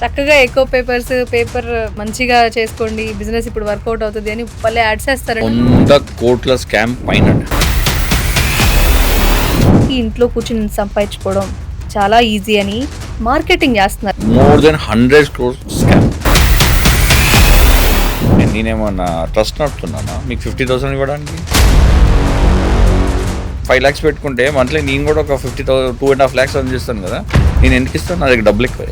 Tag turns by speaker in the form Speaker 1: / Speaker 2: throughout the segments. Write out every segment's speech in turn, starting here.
Speaker 1: చక్కగా ఎక్కువ papers paper మంచిగా చేసుకోండి బిజినెస్ ఇప్పుడు వర్కౌట్ అవుతుంది అని భలే యాడ్స్ వేస్తారండి
Speaker 2: వంద కోట్ల స్కామ్ పైన.
Speaker 1: ఇంట్లో కూర్చుని సంపాదించుకోవడం చాలా ఈజీ అని మార్కెటింగ్ చేస్తున్నారు.
Speaker 2: More than hundred crores scam నేనేమన్నా ట్రస్ట్ నడుపుతున్నానా? మీకు ఫిఫ్టీ థౌసండ్ ఇవ్వడానికి? ఫైవ్ ల్యాక్స్ పెట్టుకుంటే మంత్లీ నేను కూడా ఒక fifty thousand two and half lakhs అని చేస్తాను కదా. నేను ఎందుకు ఇస్తాను? నా దగ్గర డబ్బులు ఎక్కువ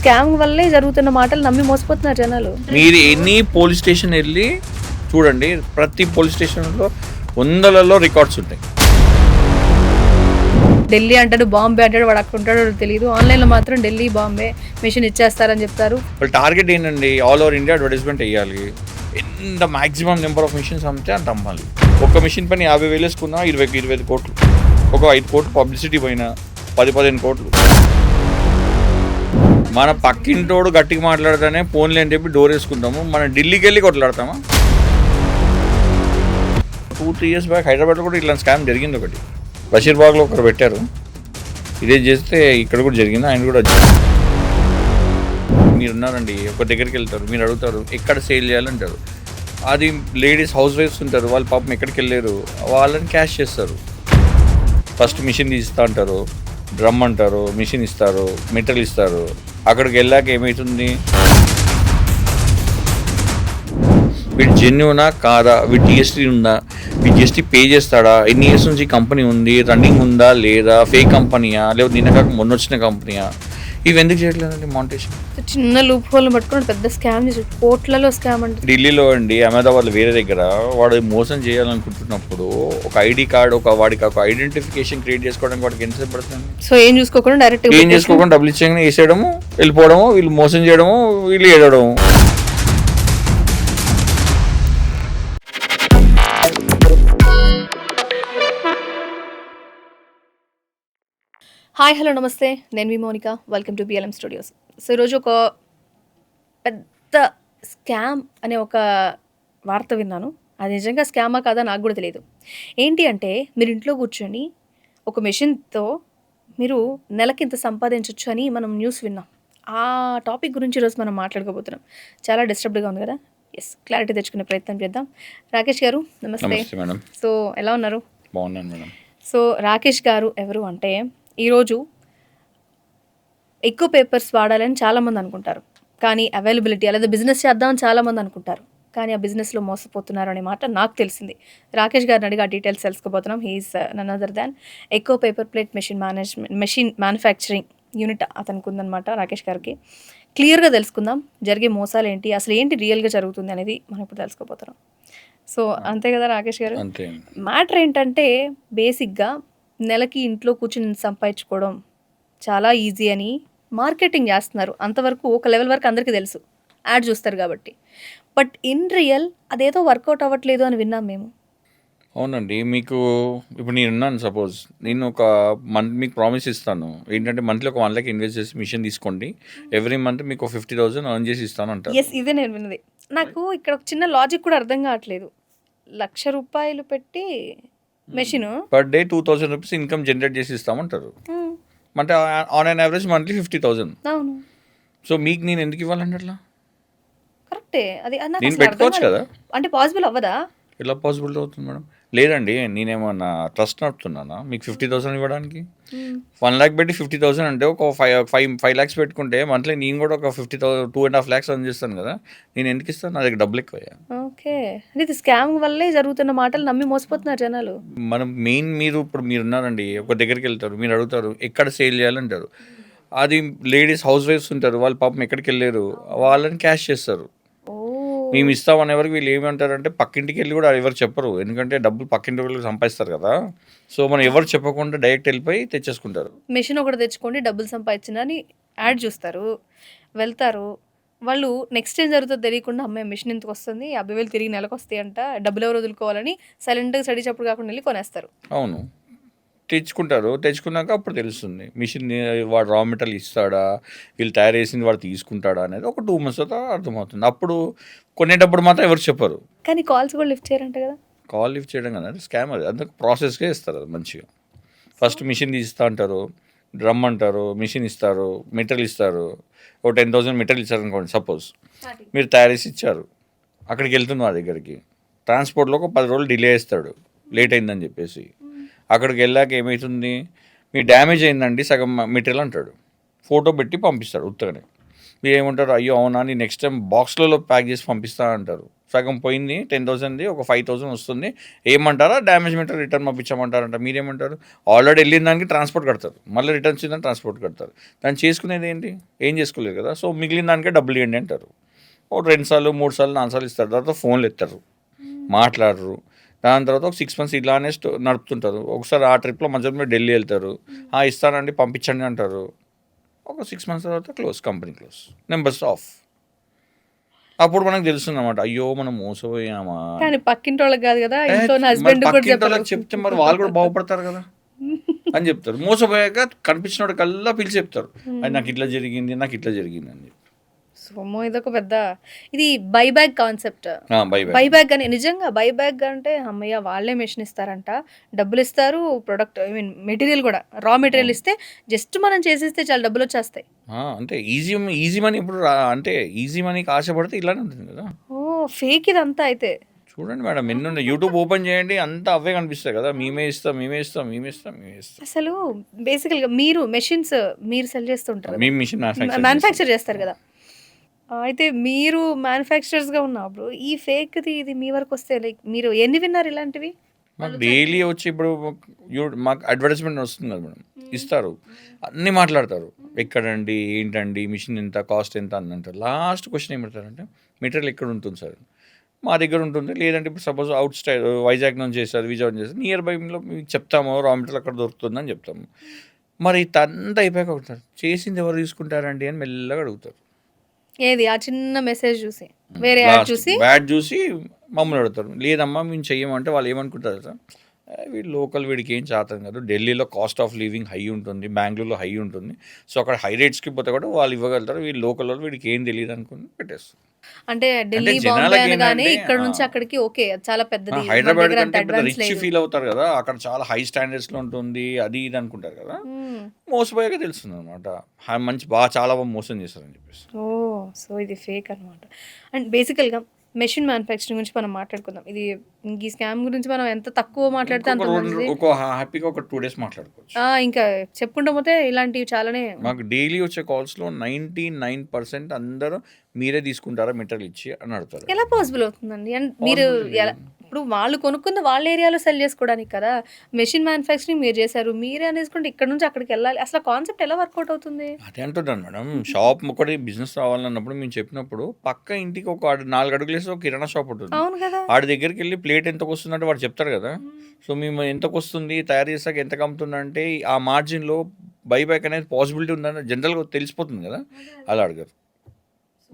Speaker 1: స్కామ్ వల్లే జరుగుతున్న మాటలు నమ్మి మోసపోతున్నారు జనాలు.
Speaker 2: మీరు ఎనీ పోలీస్ స్టేషన్ వెళ్ళి చూడండి ప్రతి పోలీస్ స్టేషన్లో వందలలో రికార్డ్స్ ఉంటాయి.
Speaker 1: ఢిల్లీ అంటాడు బాంబే అంటాడు వాడు అక్కడ ఉంటాడో తెలియదు ఆన్లైన్లో మాత్రం ఢిల్లీ బాంబే మిషన్ ఇచ్చేస్తారని చెప్తారు.
Speaker 2: వాళ్ళ టార్గెట్ ఏంటండి? ఆల్ ఓవర్ ఇండియా అడ్వర్టైజ్మెంట్ వేయాలి. ఎంత మాక్సిమం నెంబర్ ఆఫ్ మిషన్స్ అమ్మితే అంత అమ్మాలి. ఒక మిషన్ పని యాభై వేలు వేసుకున్నా ఇరవై ఇరవై ఐదు కోట్లు. ఒక ఐదు కోట్లు పబ్లిసిటీ పోయినా పది పదిహేను కోట్లు. మన పక్కింటోడు గట్టిగా మాట్లాడితేనే ఫోన్లే అని చెప్పి డోర్ వేసుకుంటాము. మనం ఢిల్లీకి వెళ్ళి కొట్లాడతామా? టూ త్రీ ఇయర్స్ బ్యాక్ హైదరాబాద్లో కూడా ఇట్లా స్కామ్ జరిగింది ఒకటి. బషీర్బాగ్లో ఒకరు పెట్టారు. ఇదే చేస్తే ఇక్కడ కూడా జరిగింది ఆయన కూడా మీరు ఉన్నారండి ఒక దగ్గరికి వెళ్తారు మీరు అడుగుతారు ఎక్కడ సేల్ చేయాలంటారు. అది లేడీస్ హౌస్ వైఫ్స్ ఉంటారు వాళ్ళు పాపం ఎక్కడికి వెళ్ళారు వాళ్ళని క్యాష్ చేస్తారు. ఫస్ట్ మిషన్ తీస్తా అంటారు. డ్రమ్ అంటారు మిషన్ ఇస్తారు మెటీరియల్ ఇస్తారు. అక్కడికి వెళ్ళాక ఏమవుతుంది వీడు జెన్యునా కాదా? వీడు జిఎస్టీ ఉందా? వీడు జిఎస్టీ పే చేస్తాడా? ఎన్ని ఇయర్స్ నుంచి కంపెనీ ఉంది? రన్నింగ్ ఉందా? లేదా? ఫేక్ కంపెనీయా లేదా నిన్న కాక మొన్న వచ్చిన కంపెనీయా ఇవి ఎందుకు చేయట్లేదండి మౌంటేషన్
Speaker 1: చిన్న లూప్ హోల్ పట్టుకుని పెద్ద స్కామ్ చేసి కోట్లలో స్కామ్ అంటే.
Speaker 2: ఢిల్లీలో అండి అహ్మదాబాద్ వేరే దగ్గర వాడు మోసం చేయాలనుకుంటున్నప్పుడు ఒక ఐడి కార్డు ఒక వాడికి ఒక ఐడెంటిఫికేషన్ క్రియేట్ చేసుకోవడానికి వాడికి ఎంతసేపు పడుతుంది?
Speaker 1: సో ఏం చూసుకోకుండా డైరెక్ట్
Speaker 2: ఏం చేసుకోకుండా డబ్బులు ఇచ్చేయగానే వేసేయడము వెళ్ళిపోవడము వీళ్ళు మోసం చేయడము వీళ్ళు ఏడవడము.
Speaker 1: హాయ్ హలో నమస్తే. నేను మీ Monika. Welcome to BLM studios so ఈరోజు ఒక పెద్ద స్కామ్ అనే ఒక వార్త విన్నాను. అది నిజంగా స్కామా కాదా నాకు కూడా తెలియదు. ఏంటి అంటే మీరు ఇంట్లో కూర్చొని ఒక మెషిన్తో మీరు నెలకి ఇంత సంపాదించవచ్చు అని మనం న్యూస్ విన్నాం. ఆ టాపిక్ గురించి ఈరోజు మనం మాట్లాడుకోబోతున్నాం. చాలా డిస్టర్బ్డ్గా ఉంది కదా? ఎస్ క్లారిటీ తెచ్చుకునే ప్రయత్నం చేద్దాం. రాకేష్ గారు నమస్తే. సో ఎలా ఉన్నారు?
Speaker 2: బాగున్నాను మేడం.
Speaker 1: సో రాకేష్ గారు ఎవరు అంటే ఈరోజు ఎక్కువ పేపర్స్ వాడాలని చాలామంది అనుకుంటారు. కానీ అవైలబిలిటీ లేదా బిజినెస్ చేద్దామని చాలామంది అనుకుంటారు. కానీ ఆ బిజినెస్లో మోసపోతున్నారు అనే మాట నాకు తెలిసింది. రాకేష్ గారిని అడిగి ఆ డీటెయిల్స్ తెలుసుకోబోతున్నాం. హీఈస్ నన్ అదర్ దాన్ ఎక్కువ paper plate machine management machine manufacturing unit అతనికి ఉందన్నమాట రాకేష్ గారికి. క్లియర్గా తెలుసుకుందాం. జరిగే మోసాలు ఏంటి? అసలు ఏంటి రియల్గా జరుగుతుంది అనేది మనం ఇప్పుడు తెలుసుకోబోతున్నాం. సో అంతే కదా రాకేష్ గారు? మ్యాటర్ ఏంటంటే బేసిక్గా నెలకి ఇంట్లో కూర్చుని సంపాదించుకోవడం చాలా ఈజీ అని మార్కెటింగ్ చేస్తున్నారు. అంతవరకు ఒక లెవెల్ వరకు అందరికీ తెలుసు. యాడ్ చూస్తారు కాబట్టి. బట్ ఇన్ రియల్ అదేదో వర్కౌట్ అవ్వట్లేదు అని విన్నాం మేము.
Speaker 2: అవునండి. మీకు ఇప్పుడు నేను ఉన్నాను సపోజ్. నేను ఒక మంత్ మీకు ప్రామిస్ ఇస్తాను. ఏంటంటే మంత్లీ ఒక వన్ ల్యాక్ ఇన్వెస్ట్ చేసి మిషన్ తీసుకోండి. ఎవ్రీ మంత్ మీకు ఫిఫ్టీ థౌసండ్ ఎర్న్ చేసి ఇస్తాను అంటారు.
Speaker 1: ఎస్ ఇదే నేను విన్నది. నాకు ఇక్కడ ఒక చిన్న లాజిక్ కూడా అర్థం కావట్లేదు. లక్ష రూపాయలు పెట్టి machine
Speaker 2: per day two thousand rupees income generate చేసి ఇస్తామంటారు. అంటే on an average monthly fifty thousand
Speaker 1: అవును.
Speaker 2: సో మీకు నేను ఎందుకు ఇవ్వాలంటే అట్లా?
Speaker 1: కరెక్టే అది
Speaker 2: నేను పెట్టుకోవచ్చు. కదా.
Speaker 1: అంటే పాసిబుల్ అవ్వదా?
Speaker 2: ఎలా పాసిబిలిటీ అవుతుంది మేడం? లేదండి నేనేమన్నా ట్రస్ట్ నడుపుతున్నానా? మీకు ఫిఫ్టీ థౌసండ్ ఇవ్వడానికి? వన్ ల్యాక్ పెట్టి ఫిఫ్టీ థౌసండ్ అంటే ఒక ఫైవ్ ఫైవ్ ఫైవ్ ల్యాక్స్ పెట్టుకుంటే మంత్లీ నేను కూడా ఒక fifty thousand two and half lakhs అని చేస్తాను కదా? నేను ఎందుకు ఇస్తాను? నా దగ్గర డబ్బులు ఎక్కువ
Speaker 1: ఓకే. అంటే ఇది స్కామ్ వల్లే జరుగుతున్న మాటలు నమ్మి మోసపోతున్నారు జనాలు.
Speaker 2: మనం మెయిన్ మీరు ఇప్పుడు మీరు ఉన్నారండి ఒక దగ్గరికి వెళ్తారు మీరు అడుగుతారు ఎక్కడ సేల్ చేయాలంటారు. అది లేడీస్ హౌస్ వైఫ్స్ ఉంటారు వాళ్ళు పాపం ఎక్కడికి వెళ్ళారు వాళ్ళని క్యాష్ చేస్తారు. మేము ఇస్తామనే వరకు వీళ్ళు ఏమంటారంటే పక్కింటికి వెళ్ళి కూడా ఎవరు చెప్పరు. ఎందుకంటే డబ్బులు పక్కింటి వాళ్ళకి సంపాదిస్తారు కదా. సో మనం ఎవరు చెప్పకుండా డైరెక్ట్ వెళ్ళిపోయి తెచ్చేసుకుంటారు.
Speaker 1: మెషిన్ ఒకటి తెచ్చుకోండి డబ్బులు సంపాదించిన అని యాడ్ చూస్తారు. వెళ్తారు. వాళ్ళు నెక్స్ట్ ఏం జరుగుతుందో తెలియకుండా అమ్మాయి మెషిన్ ఇంతకు వస్తుంది? యాభై వేలు తిరిగి నెలకు వస్తాయి అంట డబ్బులు ఎవరు వదులుకోవాలని సైలెంట్గా స్టడీ చప్పుడు కాకుండా వెళ్ళి కొనేస్తారు.
Speaker 2: అవును. తెచ్చుకుంటారు తెచ్చుకున్నాక అప్పుడు తెలుస్తుంది. మిషన్ వాడు రా మెటీరియల్ ఇస్తాడా? వీళ్ళు తయారు చేసింది వాడు తీసుకుంటాడా అనేది ఒక టూ మంత్స్ తర్వాత అర్థమవుతుంది. అప్పుడు కొనేటప్పుడు మాత్రం ఎవరు చెప్పరు.
Speaker 1: కానీ కాల్స్ కూడా లిఫ్ట్ చేయరంట కదా?
Speaker 2: కాల్ లిఫ్ట్ చేయడం కదా? స్కామ్ అది. అందుకు ప్రాసెస్గా ఇస్తారు అది మంచిగా. ఫస్ట్ మిషన్ తీస్తా అంటారు. డ్రమ్ అంటారు. మిషన్ ఇస్తారు. మెటీరియల్ ఇస్తారు. ఒక టెన్ థౌసండ్ మెటీరియల్ ఇచ్చారు అనుకోండి సపోజ్ మీరు తయారు చేసి ఇచ్చారు. అక్కడికి వెళ్తుంది మా దగ్గరికి. ట్రాన్స్పోర్ట్లో ఒక పది రోజులు డిలే చేస్తాడు. లేట్ అయిందని చెప్పేసి. అక్కడికి వెళ్ళాక ఏమవుతుంది మీ డ్యామేజ్ అయిందండి సగం మెటీరియల్ అంటాడు. ఫోటో పెట్టి పంపిస్తాడు ఉత్తగానే. మీరు ఏమంటారు? అయ్యో అవునా? నీ నెక్స్ట్ టైం బాక్స్లలో ప్యాక్ చేసి పంపిస్తా అంటారు. సగం పోయింది టెన్ థౌసండ్ది ఒక ఫైవ్ థౌసండ్ వస్తుంది. ఏమంటారా? డ్యామేజ్ మెటీరియల్ రిటర్న్ పంపించమంటారంట. మీరేమంటారు? ఆల్రెడీ వెళ్ళిన దానికి ట్రాన్స్పోర్ట్ కడతారు. మళ్ళీ రిటర్న్ వచ్చిందని ట్రాన్స్పోర్ట్ కడతారు. దాన్ని చేసుకునేది ఏంటి? ఏం చేసుకోలేదు కదా. సో మిగిలిన దానికే డబ్బులు ఇవ్వండి అంటారు. ఒక రెండు సార్లు మూడు సార్లు నాలుగు సార్లు ఇస్తారు. తర్వాత ఫోన్లు ఎత్తారు. మాట్లాడరు. దాని తర్వాత ఒక సిక్స్ మంత్స్ ఇలానే నడుపుతుంటారు. ఒకసారి ఆ ట్రిప్లో మధ్యలో మీరు ఢిల్లీ వెళ్తారు. "ఆ, ఇస్తానండి పంపించండి అంటారు. ఒక సిక్స్ మంత్స్ తర్వాత close company close numbers off అప్పుడు మనకు తెలుస్తుంది అనమాట అయ్యో మనం మోసపోయామా?
Speaker 1: కానీ పక్కింటి వాళ్ళకి కాదు కదా
Speaker 2: ఏ,
Speaker 1: ఇంట్లో
Speaker 2: మరి
Speaker 1: హస్బెండ్ కూడా
Speaker 2: పక్కింటి
Speaker 1: చెప్పారు.
Speaker 2: వాళ్ళకి చెప్తే మరి వాళ్ళు కూడా బాగుపడతారు కదా. అని చెప్తారు. మోసపోయాక కనిపించిన కల్లా పిలిచి చెప్తారు. అది నాకు ఇట్లా జరిగింది నాకు ఇట్లా జరిగింది అని చెప్పి.
Speaker 1: సోమో ఇదొక పెద్ద ఇది buyback concept
Speaker 2: buy buy
Speaker 1: buyback అని నిజంగా బైబ్యాక్ అంటే అమ్మయ్య వాళ్ళే మెషిన్ ఇస్తారంట. డబ్బులు ఇస్తారు ప్రొడక్ట్ ఐ మీన్ మెటీరియల్ కూడా రా మెటీరియల్ ఇస్తే జస్ట్ మనం చేసేస్తే చాలా డబ్బులు వచ్చేస్తాయి.
Speaker 2: అంటే ఈజీ ఈజీ మనీ ఇప్పుడు అంటే ఈజీ మనీకి ఆశపడితే ఇలానే ఉంటుంది కదా.
Speaker 1: ఓ ఫేక్ ఇదంతా అయితే.
Speaker 2: చూడండి మేడం ఎన్ని ఉన్నాయి? యూట్యూబ్ ఓపెన్ చేయండి అంతా అవే కనిపిస్తాయి కదా. మేమే ఇస్తాం మేమే ఇస్తాం మేమే ఇస్తాం మేమే ఇస్తాం.
Speaker 1: అసలు బేసికల్గా మీరు మెషిన్స్ మీరు సెల్ చేస్తుంటారు
Speaker 2: మేము మిషన్ మ్యానుఫ్యాక్చర్
Speaker 1: చేస్తారు కదా. అయితే మీరు మ్యానుఫ్యాక్చరర్స్గా ఉన్నప్పుడు ఈ ఫేక్ది ఇది మీ వరకు వస్తే లైక్ మీరు ఎన్ని విన్నారు ఇలాంటివి?
Speaker 2: మాకు డైలీ వచ్చి ఇప్పుడు మాకు అడ్వర్టైజ్మెంట్ వస్తుంది కదా మేడం. ఇస్తారు. అన్నీ మాట్లాడతారు. ఎక్కడండి ఏంటండి మిషన్ ఎంత కాస్ట్ ఎంత అని అంటారు లాస్ట్ క్వశ్చన్ ఏమంటారంటే మెటీరియల్ ఎక్కడ ఉంటుంది సార్? మా దగ్గర ఉంటుంది. లేదంటే ఇప్పుడు సపోజ్ అవుట్ స్టైల్ వైజాగ్ నుంచి చేస్తారు విజయవాడ నుంచి చేస్తారు. నియర్ బైలో మీకు చెప్తాము రా మెటీరియల్ అక్కడ దొరుకుతుందని చెప్తాము. మరి అంతా అయిపోయాక అడుగుతారు చేసింది ఎవరు తీసుకుంటారండి అని మెల్లగా అడుగుతారు.
Speaker 1: ఏది? ఆ చిన్న మెసేజ్ చూసి. వేరే యాడ్ చూసి.
Speaker 2: బ్యాడ్ చూసి మమ్మల్ని అడుగుతారు. లేదమ్మా మేము చెయ్యమంటే వాళ్ళు ఏమనుకుంటారు సార్ వీడు లోకల్ వీడికి ఏం చేతం కాదు. ఢిల్లీలో కాస్ట్ ఆఫ్ లివింగ్ హై ఉంటుంది బెంగళూరులో హై ఉంటుంది. సో అక్కడ హై రేట్స్కి పోతే కూడా వాళ్ళు ఇవ్వగలుగుతారు. వీళ్ళు లోకల్ వాళ్ళు వీడికి ఏం తెలియదు అనుకుని పెట్టేస్తారు.
Speaker 1: అంటే ఢిల్లీ బాంబే అనగానే ఇక్కడ నుంచి. అక్కడికి ఓకే చాలా పెద్దది.
Speaker 2: హైదరాబాద్ కంటే రిచ్ ఫీల్ అవుతారు కదా అక్కడ చాలా హై స్టాండర్డ్స్లో ఉంటుంది అది ఇది అనుకుంటారు కదా. మోసపోయాక తెలుస్తుంది అనమాట మంచి బాగా చాలా బాగా మోసం చేస్తారని చెప్పేసి.
Speaker 1: ఓ సో ఇది ఫేక్ అన్నమాట. అండ్ బేసికల్గా మెషిన్ మ్యానుఫ్యాక్చరింగ్ గురించి మనం మాట్లాడుకుందాం. ఇది ఈ స్కామ్ గురించి మనం ఎంత తక్కువ మాట్లాడితే అంత
Speaker 2: ఒక హ్యాపీగా ఒక టూ డేస్ మాట్లాడుకోవచ్చు.
Speaker 1: ఇంకా చెప్పుకుంటూ పోతే ఇలాంటివి చాలానే
Speaker 2: మాకు డైలీ వచ్చే కాల్స్లో నైంటీ నైన్ పర్సెంట్ అందరూ మీరే తీసుకుంటారా మెటీరియల్ ఇచ్చి అని అడుగుతారు.
Speaker 1: ఎలా పాసిబుల్ అవుతుందండి? అండ్ మీరు ఎలా ఇప్పుడు వాళ్ళు కొనుక్కుంది వాళ్ళ ఏరియాలో సెల్ చేసుకోవడానికి కదా మెషిన్ మ్యానుఫ్యాక్చరింగ్ మీరు చేశారు మీరే అనేసుకుంటే ఇక్కడ నుంచి అక్కడికి వెళ్ళాలి. అసలు కాన్సెప్ట్ ఎలా వర్కౌట్ అవుతుంది?
Speaker 2: అదే అంటున్నాను మేడం. షాప్ ఒకటి బిజినెస్ రావాలన్నప్పుడు మేము చెప్పినప్పుడు పక్క ఇంటికి ఒక నాలుగు అడుగులు వేసి ఒక కిరాణా షాప్ ఉంటుంది.
Speaker 1: అవును కదా.
Speaker 2: వాడి దగ్గరికి వెళ్ళి ప్లేట్ ఎంతకు వస్తుందంటే వాడు చెప్తాడు కదా. సో మేము ఎంతకు వస్తుంది తయారు చేసాక ఎంతకు అమ్ముతుందంటే ఆ మార్జిన్లో బైబ్యాక్ అనేది పాసిబిలిటీ ఉందని జనరల్గా తెలిసిపోతుంది కదా. అలా అడగారు.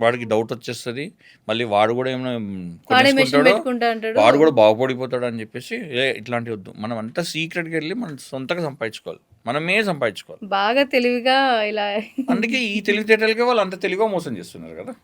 Speaker 2: వాడికి డౌట్ వచ్చేస్తుంది. మళ్ళీ వాడు కూడా ఏమైనా
Speaker 1: వాడే
Speaker 2: కొనేసుకుంటాడో కూడా బాగుపడిపోతాడు అని చెప్పేసి ఏ ఇట్లాంటివి వద్దు. మనం అంతా సీక్రెట్గా వెళ్ళి మనం సొంతంగా సంపాదించుకోవాలి. మనమే సంపాదించుకోవాలి.
Speaker 1: బాగా తెలివిగా ఇలా
Speaker 2: అందుకే ఈ తెలివితేటలకే వాళ్ళు అంత తెలివిగా మోసం చేస్తున్నారు కదా.